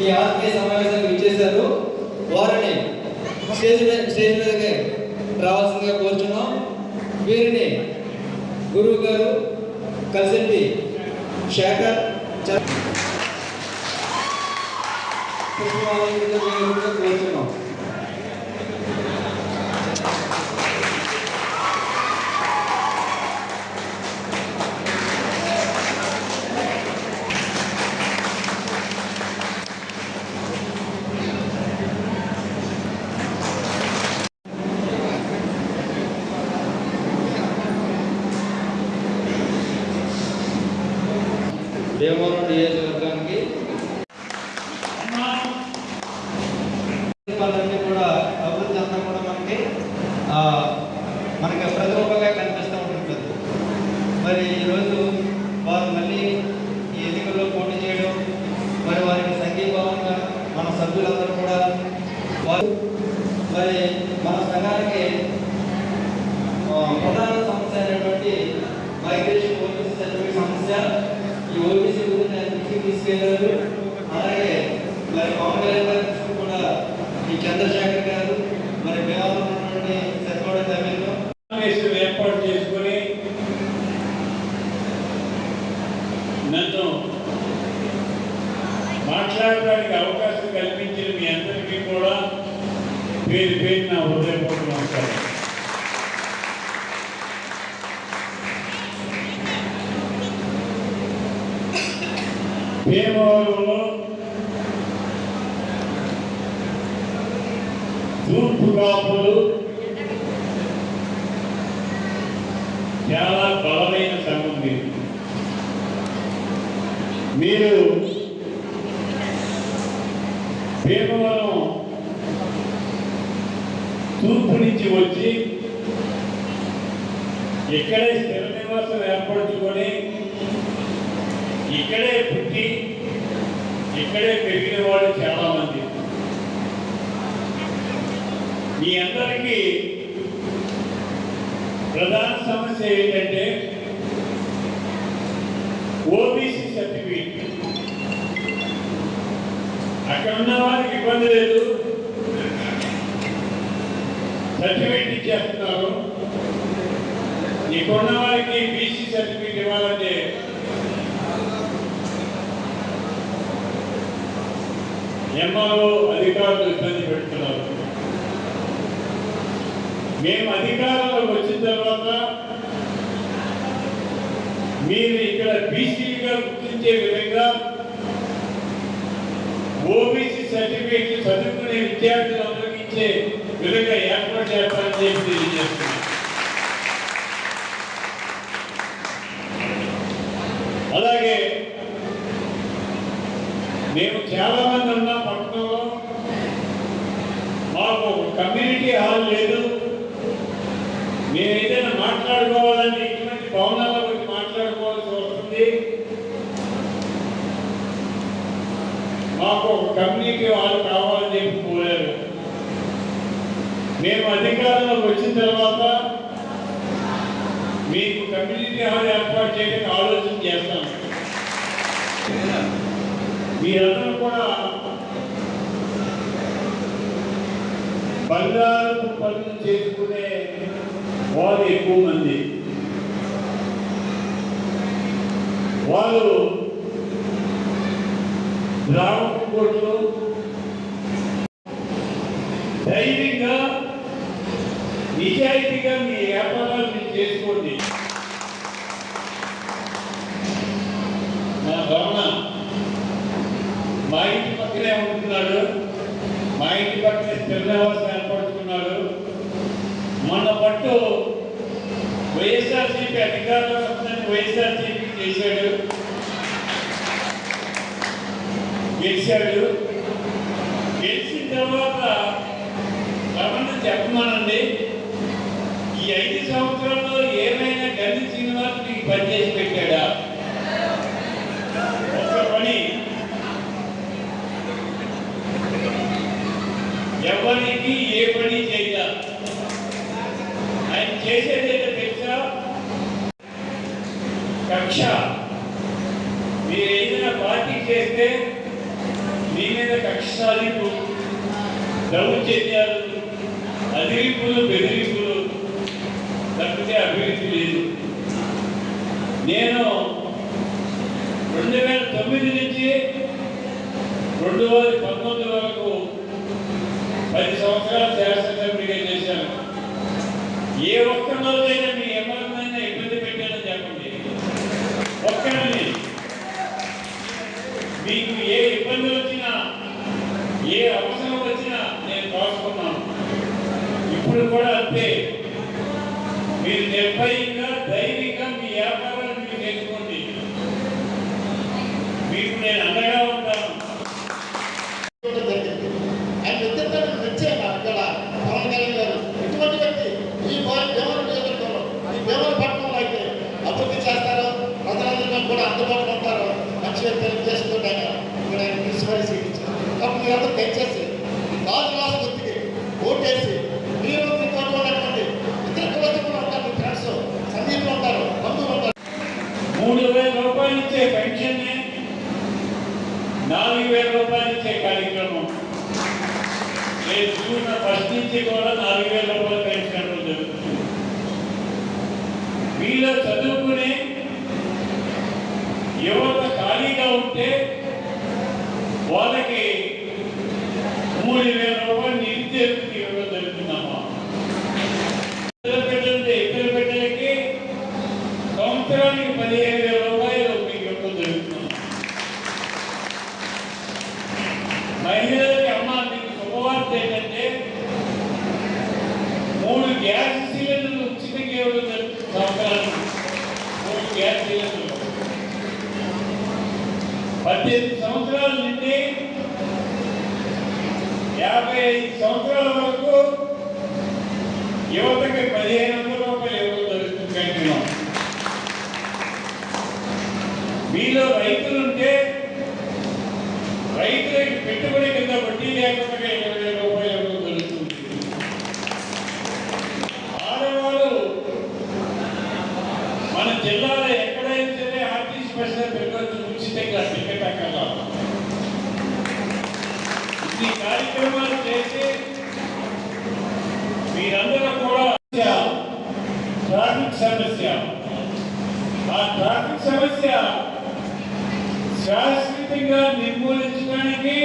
ఈ ఆత్మీయ సమావేశానికి ఇచ్చేశారు వారిని స్టేజ్ మీద స్టేజ్ మీదకి రావాల్సిందిగా కోరుచున్నాం. వీరిని గురువు గారు కలిసెట్టి శేఖర్ చ- పుష్పమాలయంతో చేయవలసిందిగా కోరుచున్నాం భీమవరం నియోజకవర్గానికి పనులన్నీ కూడా అభివృద్ధి అంతా కూడా మనకి ఆ, మనకి ప్రతిరూపంగా కనిపిస్తూ ఉంటుంది మరి ఈరోజు వారు మళ్ళీ ఈ ఎన్నికల్లో పోటీ చేయడం మరి వారికి సంఘీభావంగా మన సభ్యులందరూ కూడా వారు మరి మన సంఘానికి ప్రధాన సమస్య అయినటువంటి మైగ్రేషన్ ఓబీసీ సర్టిఫికేట్ సమస్య. ఈ ఓబీసీ గురించి ఆయన దృష్టికి తీసుకెళ్ళారు. అలాగే మరి పవన్ కళ్యాణ్ గారి దృష్టికి కూడా ఈ చంద్రశేఖర్ గారు మరి భీమవరం ఉన్నటువంటి సరిపడ తమిళలో సమావేశం ఏర్పాటు చేసుకొని నన్ను మాట్లాడడానికి అవకాశం కల్పించిన మీ అందరికీ కూడా పేరు పేరు నా హృదయపూర్వక నమస్కారం భీమవరంలో తూర్పు కాపులు చాలా బలమైన సంఘం మీరు మీరు భీమవరం తూర్పు నుంచి వచ్చి ఇక్కడే స్థిర నివాసం ఏర్పరచుకొని ఇక్కడే పుట్టి ఇక్కడే పెరిగిన వాళ్ళు చాలా మంది మీ అందరికీ ప్రధాన సమస్య ఏంటంటే ఓబీసీ సర్టిఫికేట్. అక్కడ ఉన్న వారికి ఇబ్బంది లేదు. సర్టిఫికేట్ ఇచ్చేస్తున్నారు. ఇక్కడున్న వారికి బీసీ సర్టిఫికేట్ ఇవ్వాలంటే ఎంఆర్ఓ అధికారులు ఇబ్బంది పెడుతున్నారు. మేము అధికారంలోకి వచ్చిన తర్వాత మీరు ఇక్కడ బీసీగా గుర్తించే విధంగా ఓబీసీ సర్టిఫికేట్ చదువుకునే విద్యార్థులు విద్యార్థులందరికీ ఇచ్చే విధంగా ఏర్పాటు చేస్తారని చెప్పి తెలియజేస్తున్నాను అలాగే మేము చాలా మంది ఉన్నాం పట్టణంలో మాకు కమ్యూనిటీ హాల్ లేదు. మేము ఏదైనా మాట్లాడుకోవాలంటే ఇటువంటి భవనాల గురించి మాట్లాడుకోవాల్సి వస్తుంది. మాకు ఒక కమ్యూనిటీ హాల్ కావాలని చెప్పి కోరారు. మేము అధికారంలోకి వచ్చిన తర్వాత మీకు కమ్యూనిటీ హాల్ ఏర్పాటు చేయడానికి ఆలోచన చేస్తాము మీరందరూ కూడా బంగారు పనులు చేసుకునే వారు ఎక్కువ మంది. వాళ్ళు ద్రావణ కోట్లు ధైర్యంగా నిజాయితీగా మీ వ్యాపారాలు మీరు చేసుకోండి నా భావన మా ఇంటి పక్కనే ఉంటున్నాడు మా ఇంటి పక్కనే స్థిర నివాసం ఏర్పరచుకున్నాడు మొన్న పట్టు వైఎస్ఆర్సీపీ అధికారంలో వస్తుందని వైఎస్ఆర్సీపీ చేశాడు. గెలిచాడు. గెలిచిన తర్వాత రమణ చెప్పమానండి ఈ ఐదు సంవత్సరాల్లో ఏమైనా గల్లి శ్రీనివాస్ మీకు పనిచేసి పెట్టాడా? ఒక్క పని. ఎవరి ఏ పని చేయాలి ఆయన చేసేది ఏంటో తెలుసా కక్ష. మీరు ఏదైనా పార్టీ చేస్తే మీ మీద కక్ష సాధింపు దౌర్జన్యాలు అదిరింపులు బెదిరింపులు తప్పితే అభివృద్ధి లేదు. నేను రెండు వేల తొమ్మిది నుంచి రెండు వేల పంతొమ్మిది వరకు పది సంవత్సరాలు శాసన ఏ ఒక్క రోజైనా మీ ఎవరినైనా ఇబ్బంది పెట్టానని చెప్పండి. ఒక్కరిని మీకు ఏ ఇబ్బంది వచ్చినా ఏ అవసరం వచ్చినా నేను కోసుకున్నాను ఇప్పుడు కూడా అంతే. మీరు నిర్భయంగా ధైర్యం మీ వ్యాపారాలు మీరు చేసుకోండి మీకు నేను అండగా ఉంటాను చేయడం జరిగింది. ఆయన వ్యక్తిత్వాన్ని నేను మెచ్చాను అక్కడ పవన్ కళ్యాణ్ గారు ఇటువంటి వ్యక్తి ఈ భా- భీమవరం నియోజకవర్గంలో ఈ భీమవరపట్నంలో అయితే అభివృద్ధి చేస్తారు ప్రజలందరికీ కూడా అందుబాటులో ఉంటారు మంచిగా తెలియజేస్తూ ఆయన ఇక్కడ ఆయన ప్రిన్సిపల్ సీట్ ఇచ్చారు కాబట్టి తెచ్చేసి ఈ గాజు గ్లాస్ గుర్తుకి ఓటేసి మీరు మీ ఉన్నటువంటి ఇతర కులస్తులు ఉంటారు మీ ఫ్రెండ్స్ ఉంటారు బంధువులు ఉంటారు. మూడు వేల రూపాయలు ఇచ్చే పెన్షన్ నాలుగు వేల రూపాయలు ఇచ్చే కార్యక్రమం. రేపు జూన్ ఫస్ట్ నుంచి కూడా నాలుగు వేల రూపాయల పెన్షన్ జరుగుతుంది మీలో చదువుకుని యువత ఖాళీగా ఉంటే వాళ్ళకి మూడు వేల రూపాయలు నిరుద్యోగం ఇవ్వడం జరుగుతుందమ్మా ఇద్దరు బిడ్డలుంటే ఇద్దరు బిడ్డలకి సంవత్సరానికి పదిహేను వేల రూపాయలు మీకు ఇవ్వడం జరుగుతుంది మహిళలకి అమ్మ మీకు శుభవార్త ఏంటంటే మూడు గ్యాస్ సిలిండర్లు ఉచితంగా ఇవ్వడం జరుగుతుంది సంవత్సరానికి మూడు గ్యాస్ సిలిండర్లు పద్దెనిమిది సంవత్సరాల నుండి యాభై ఐదు సంవత్సరాల వరకు యువతకి పదిహేను వందల రూపాయలు ఇవ్వడం జరుగుతుంది కంటిన్యూ మీలో రైతులుంటే రైతులకి పెట్టుబడి కింద వడ్డీ లేకుండా ఇరవై వేల రూపాయలు ఇవ్వడం జరుగుతుంది ఆడవాళ్ళు మన జిల్లాలో ఎక్కడైనా సరే ఆర్టీసీ బస్సులో పెరగచ్చు ఉచితంగా టికెట్ అక్కడ ఈ కార్యక్రమాలు చేసి మీరందరూ కూడా ట్రాఫిక్ సమస్య ఆ ట్రాఫిక్ సమస్య శాశ్వతంగా నిర్మూలించడానికి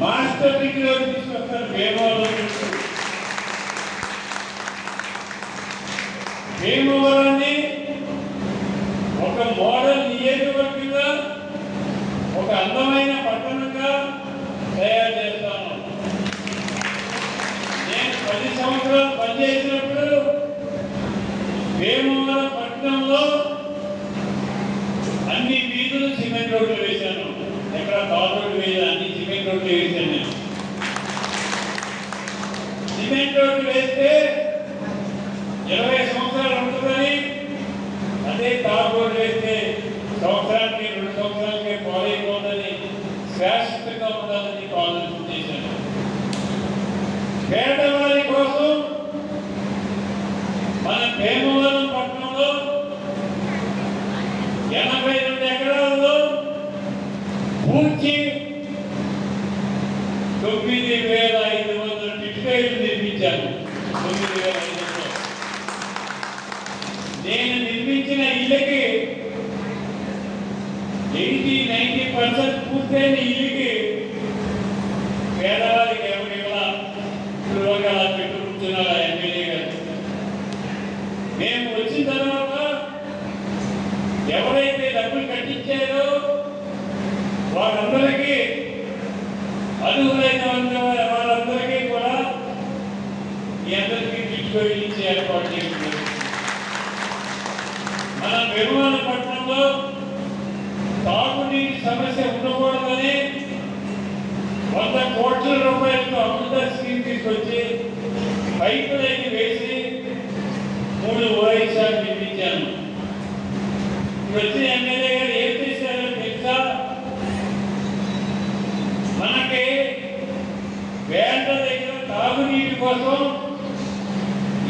మాస్టర్ డిగ్రీ తీసుకొస్తారు భీమవరం. భీమవరాన్ని ఒక మోడల్ నియోజకవర్గంగా ఒక అందమైన పట్టణంగా తయారు చేస్తాను. నేను పది సంవత్సరాలు పనిచేసినప్పుడు భీమవరం పట్టణంలో అన్ని వీధులు సిమెంట్ రోడ్లు వేశారు ఎక్కడ తార్ రోడ్డు వేయాలి అన్ని సిమెంట్ రోడ్లు వేశాను నేను సిమెంట్ రోడ్డు వేస్తే ఇరవై సంవత్సరాలు ఉంటుందని అదే తార్ రోడ్డు వేస్తే సంవత్సరానికి రెండు సంవత్సరాలకే పాలైపోతుందని శాశ్వతంగా ఉండాలని ఆలోచన చేశాను పేదవారి కోసం మన భీమవరం పట్టణంలో ఎనభై రెండు ఎకరాల్లో పూర్తి తొమ్మిది వేల ఐదు వందల టిట్కాయలు నిర్మించాను. తొమ్మిది వేల ఐదు వందలు. నేను నిర్మించిన ఇళ్ళకి ఎయిటీ నైన్టీ పర్సెంట్ పూర్తయిన ఇల్లుకి పేదవారికి ఎవరి ఇప్పుడు పెట్టుకుంటున్నారు అలా ఎమ్మెల్యే గారు. మేము వచ్చిన తర్వాత ఎవరైతే డబ్బులు కట్టించారో వారందరికీ అర్హులైన వాళ్ళ- వాళ్ళందరికీ కూడా మీ అందరికీ ఏర్పాటు చేస్తున్నారు మన పెరుమాన పట్టణంలో తాగునీటి సమస్య ఉండకూడదని వంద కోట్ల రూపాయలతో అమృత స్కీమ్ తీసుకొచ్చి పైపు లైన్ వేసి మూడు ఓఎస్ఆర్ నిర్మించాను ఇప్పుడు వచ్చిన ఎమ్మెల్యే గారు ఏం చేశారో తెలుసా? మనకి వేంట దగ్గర తాగునీటి కోసం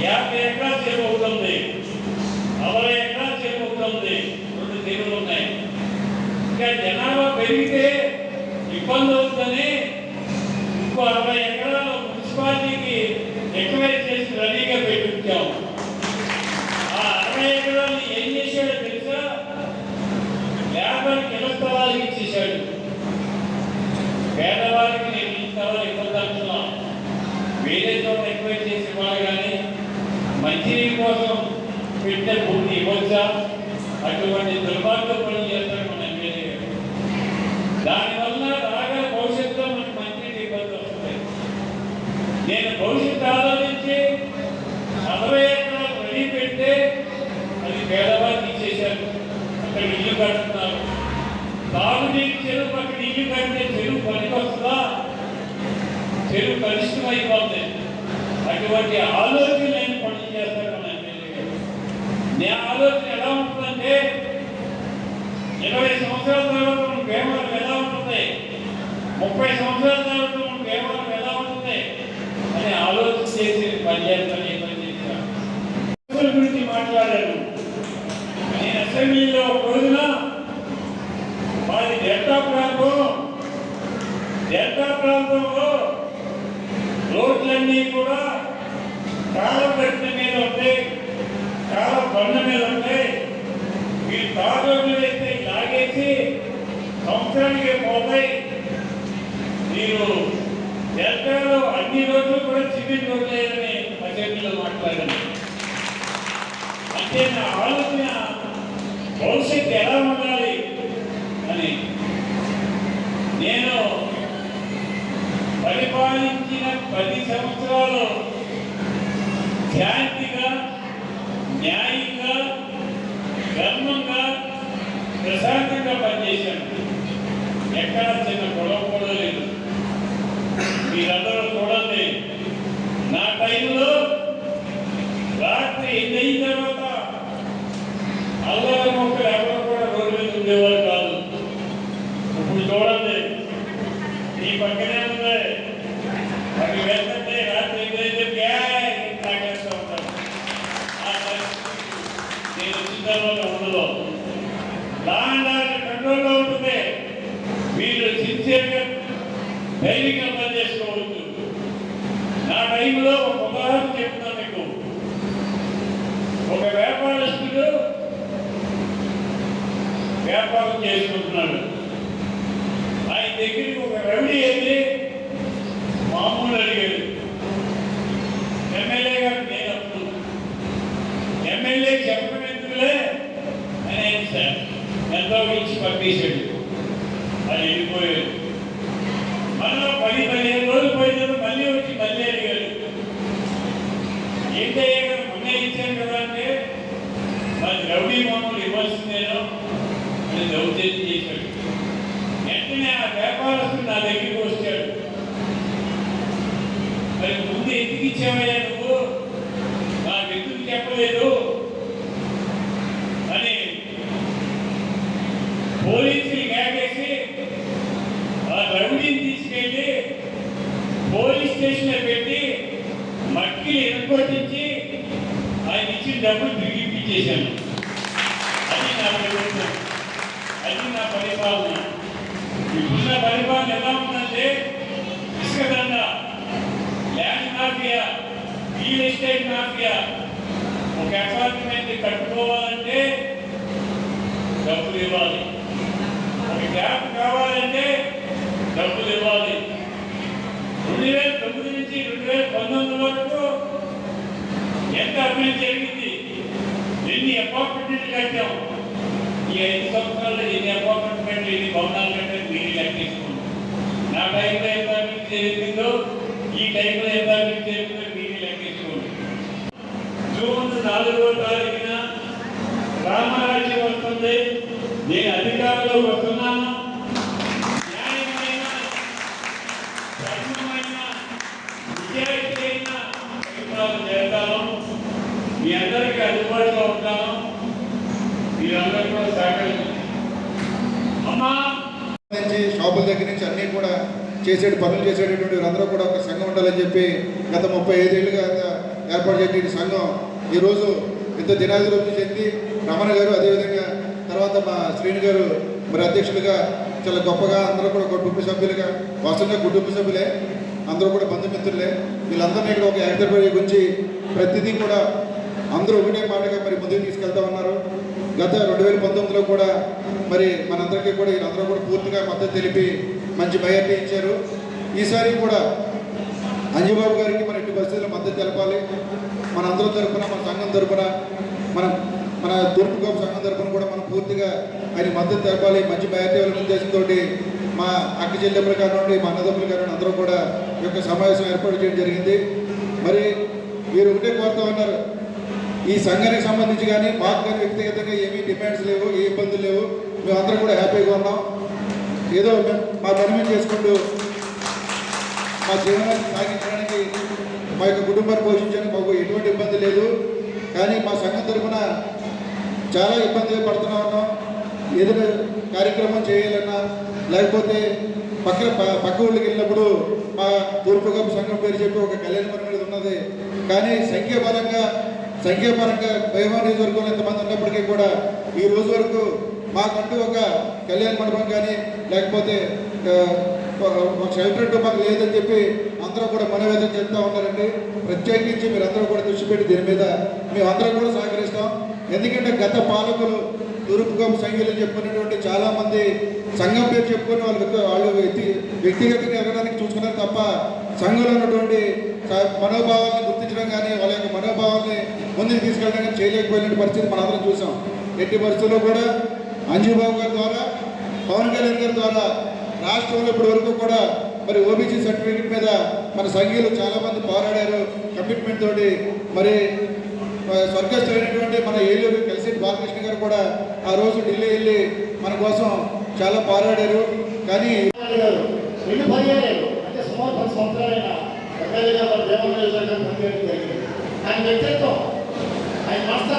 యాభై ఎకరాలు చేరువ అవుతుంది అరవై ఎకరాలు చేరువ అవుతుంది రెండు తీరులు ఉన్నాయి ఇంకా జనాభా పెరిగితే ఇబ్బందులు సంవత్సరాల తర్వాత ఎలా ఉంటుంది అని ఆలోచన చేసి పనిచేస్తాను పని గురించి మాట్లాడాను నేను అసెంబ్లీలో ఒక రోజున మాది డెల్టా ప్రాంతం. డెల్టా ప్రాంతంలో రోడ్లన్నీ కూడా కాలం మీద ఉంటాయి కాలం బండ మీద ఉంటాయి. మీరు తాగోళ్ళు వేస్తే లాగేసి సంవత్సరానికి పోతాయి. మీరు డెల్టాలో అన్ని రోజులు కూడా సిమెంట్ రోడ్లేదని అసెంబ్లీలో మాట్లాడాను అంటే నా ఆలోచన భవిష్యత్తు ఎలా ఉండాలి అని నేను పరిపాలించిన పది సంవత్సరాలు శాంతిగా న్యాయంగా ధర్మంగా ప్రశాంతంగా పనిచేశాను ఎక్కడ చిన్న గొడవ కూడా లేదు మీరందరూ చూడండి నా టైంలో రాత్రి ఎన్ని అయిన తర్వాత అల్లరి మొక్కలు ఎవరు కూడా రోడ్డు మీద ఉండేవారు కాదు ఇప్పుడు చూడండి ఈ పక్కనే ఉంది అవి వెళ్తుంటే రాత్రి ఎప్పుడైతే గ్యాస్ తాగేస్తూ ఉంటారు ఆ పరిస్థితి నేను వచ్చిన తర్వాత ఉండదు లాండ్ ఆర్డర్ కంట్రోల్లో ఉంటుంది మీరు సిన్సియర్గా ధైర్యంగా పనిచేసుకోవచ్చు నా టైంలో ఒక ఉదాహరణ చెప్తాను మీకు ఒక వ్యాపారస్తుడు వ్యాపారం చేసుకుంటున్నాడు. ఆయన దగ్గరికి ఒక రెమెడీ అయితే మామూలు అడిగాడు. ఎమ్మెల్యే గారు నేను అప్పుడు ఎమ్మెల్యే చెప్పడం ఎందుకులే అని ఆయన సార్ ఎంతో ఇచ్చి పంపించాడు అది వెళ్ళిపోయాడు మళ్ళా పది పదిహేను రోజులు పోయినారు మళ్ళీ వచ్చి మళ్ళీ అడిగాడు ఏంటయ్యా గారు మొన్నే ఇచ్చాను కదా అంటే మరి రౌడీ మామూలు ఇవ్వాల్సిందేనో అని దౌర్జన్యం చేశాడు వెంటనే ఆ వ్యాపారస్తుడు నా దగ్గరికి వచ్చాడు మరి ముందు ఎందుకు ఇచ్చావయ్యా నువ్వు. నాకు ఎందుకు చెప్పలేదు. అని పోలీసులు కాకేసి ఆ రౌడీని తీసుకెళ్ళి పోలీస్ స్టేషన్లో పెట్టి మట్టిని ఎన్నుకొట్టించి ఆయన ఇచ్చిన డబ్బులు తిరిగి ఇప్పించేశాను. రియల్ ఎస్టేట్ మాఫియా ఒక అపార్ట్మెంట్ కట్టుకోవాలంటే డబ్బులు ఇవ్వాలి. ఒక గ్యాప్ కావాలంటే డబ్బులు ఇవ్వాలి. రెండు వేల తొమ్మిది నుంచి రెండు వేల పంతొమ్మిది వరకు ఎంత అభివృద్ధి జరిగింది? ఎన్ని అపార్ట్మెంట్లు కట్టాం? ఈ ఐదు సంవత్సరాల్లో ఎన్ని అపార్ట్మెంట్లు ఎన్ని భవనాలు కట్టారు మీరు కట్టించుకున్నాం నా టైంలో ఎంత అభివృద్ధి జరిగిందో ఈ టైంలో ఎంత అభివృద్ధి జరిగిందో మీరు లెక్కించుకోండి జూన్ నాలుగో తారీఖున రామరాజ్యం వస్తుంది. నేను అధికారంలో వస్తున్నాను. న్యాయమైన ధర్మమైన నిజాయితీ అయిన పరిపాలన చేస్తాను. మీ అందరికీ అందుబాటులో ఉంటాను. మీరందరూ కూడా సహకరించండి. అమ్మా! షాపుల దగ్గర నుంచి అన్నీ కూడా చేసేటి పనులు చేసేటటువంటి అందరూ కూడా ఒక సంఘం ఉండాలని చెప్పి గత ముప్పై ఐదేళ్ళుగా ఏర్పాటు చేసిన సంఘం ఈరోజు ఇంత దినాభివృద్ధి చెంది రమణ గారు అదేవిధంగా తర్వాత మా శ్రీను గారు మరి అధ్యక్షులుగా చాలా గొప్పగా అందరూ కూడా కుటుంబ సభ్యులుగా వాస్తవంగా కుటుంబ సభ్యులే అందరూ కూడా బంధుమిత్రులే. వీళ్ళందరినీ ఇక్కడ ఒక హైదరాబాద్ గురించి ప్రతిదీ కూడా అందరూ ఒకటే మాటగా మరి ముందుకు తీసుకెళ్తా ఉన్నారు. గత రెండు వేల పంతొమ్మిదిలో కూడా మరి మనందరికీ కూడా వీళ్ళందరూ కూడా పూర్తిగా మద్దతు తెలిపి మంచి మెజార్టీ ఇచ్చారు. ఈసారి కూడా అంజబాబు గారికి మరి ఇటు పరిస్థితుల్లో మద్దతు తెలపాలి. మన అందరి తరపున మన సంఘం తరపున మన మన తూర్పు గోపు సంఘం తరఫున కూడా మనం పూర్తిగా ఆయన మద్దతు తెలపాలి. మంచి బయట ఉద్దేశంతో మా అక్క చెల్లెమ్మలు కానివ్వండి మా అన్నదమ్ములు కానివ్వండి అందరూ కూడా ఈ యొక్క సమావేశం ఏర్పాటు చేయడం జరిగింది. మరి మీరు ఒకటే కోరుతా ఉన్నారు. ఈ సంఘానికి సంబంధించి కానీ మాకు కానీ వ్యక్తిగతంగా ఏమీ డిమాండ్స్ లేవు ఏ ఇబ్బందులు లేవు. మేమందరం కూడా హ్యాపీగా ఉన్నాం. ఏదో మా పని మేము చేసుకుంటూ మా జీవనాన్ని సాగించడానికి మా యొక్క కుటుంబాన్ని పోషించడానికి మాకు ఎటువంటి ఇబ్బంది లేదు. కానీ మా సంఘం తరఫున చాలా ఇబ్బంది పడుతున్నా ఉన్నాం. ఏదైనా కార్యక్రమం చేయాలన్నా లేకపోతే పక్కన ప- పక్క ఊళ్ళకి వెళ్ళినప్పుడు మా తూర్పుగా సంఘం పేరు చెప్పి ఒక కళ్యాణ మీద ఉన్నది. కానీ సంఖ్యాపరంగా సంఖ్యాపరంగా భయమా నియోజకవర్గంలో ఎంతమంది ఉన్నప్పటికీ కూడా ఈ రోజు వరకు మాకంటూ ఒక కళ్యాణ మండపం కానీ లేకపోతే ఆ, షెల్టర్ మాకు లేదని చెప్పి అందరూ కూడా మనవేదన చెప్తా ఉన్నారండి. ప్రత్యేకించి మీరందరూ కూడా దృష్టి పెట్టి దీని మీద మేమందరం కూడా సహకరిస్తాం. ఎందుకంటే గత పాలకులు దురుపుగం సంఖ్యలు చెప్పుకున్నటువంటి చాలామంది సంఘం పేరు చెప్పుకొని వాళ్ళు వాళ్ళు వ్యక్తి వ్యక్తిగతంగా ఎగడానికి చూసుకున్నారు తప్ప సంఘంలో ఉన్నటువంటి మనోభావాలను గుర్తించడం కానీ వాళ్ళ యొక్క మనోభావాల్ని ముందుకు తీసుకెళ్ళడం కానీ చేయలేకపోయిన పరిస్థితి మనందరం చూసాం. ఎట్టి పరిస్థితుల్లో కూడా అంజుబాబు గారి ద్వారా పవన్ కళ్యాణ్ గారి ద్వారా రాష్ట్రంలో ఇప్పటి వరకు కూడా మరి ఓబీసీ సర్టిఫికేట్ మీద మన సంఘీయులు చాలామంది పోరాడారు. కమిట్మెంట్ తోటి మరి ఆ, స్వర్గస్థులైనటువంటి మన ఏలూరు కలిసి బాలకృష్ణ గారు కూడా ఆ రోజు ఢిల్లీ వెళ్ళి మన కోసం చాలా పోరాడారు. కానీ ఆయన వ్యక్తిత్వం ఆయన మనస్తా